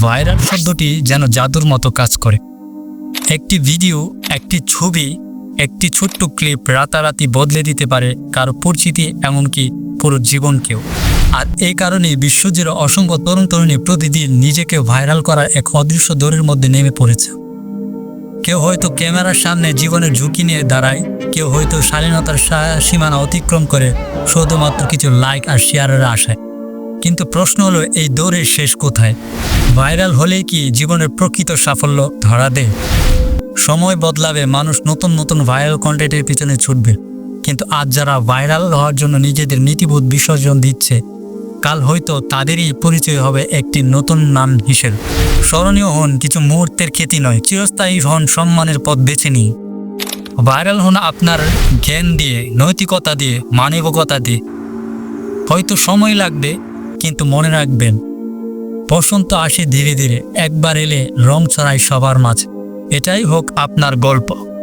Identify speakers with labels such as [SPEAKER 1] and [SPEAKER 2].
[SPEAKER 1] Viral শব্দটি যেন জাদুর মতো কাজ করে। একটি ভিডিও, একটি ছবি, একটি ছোট্ট ক্লিপ রাতারাতি বদলে দিতে পারে কারও পরিচিতি, এমনকি পুরো জীবনকেও। আর এই কারণে বিশ্বজুড়ে অসংখ্য তরুণ তরুণী প্রতিদিন নিজেকে ভাইরাল করার এক অদৃশ্য দৌড়ের মধ্যে নেমে পড়েছে। কেউ হয়তো ক্যামেরার সামনে জীবনের ঝুঁকি নিয়ে দাঁড়ায়, কেউ হয়তো শালীনতার সা- সীমানা অতিক্রম করে শুধুমাত্র কিছু লাইক আর শেয়ারের আশায়। কিন্তু প্রশ্ন হলো, এই দৌড়ের শেষ কোথায়? ভাইরাল হলেই কি জীবনের প্রকৃত সাফল্য ধরা দেয়? সময় বদলাবে, মানুষ নতুন নতুন ভাইরাল কন্টেন্টের পিছনে ছুটবে। কিন্তু আজ যারা ভাইরাল হওয়ার জন্য নিজেদের নীতিবোধ বিসর্জন দিচ্ছে, কাল হয়তো তাদেরই পরিচয় হবে একটি নতুন নাম হিসেবে। স্মরণীয় হন, কিছু মুহূর্তের খ্যাতি নয়, চিরস্থায়ী হন, সম্মানের পথ বেছে নিন। ভাইরাল হন আপনার জ্ঞান দিয়ে, নৈতিকতা দিয়ে, মানবিকতা দিয়ে। হয়তো সময় লাগবে, কিন্তু মনে রাখবেন বসন্ত আসে ধীরে ধীরে একবার এলে রং ছড়ায় সবার মাঝে। এটাই হোক আপনার গল্প।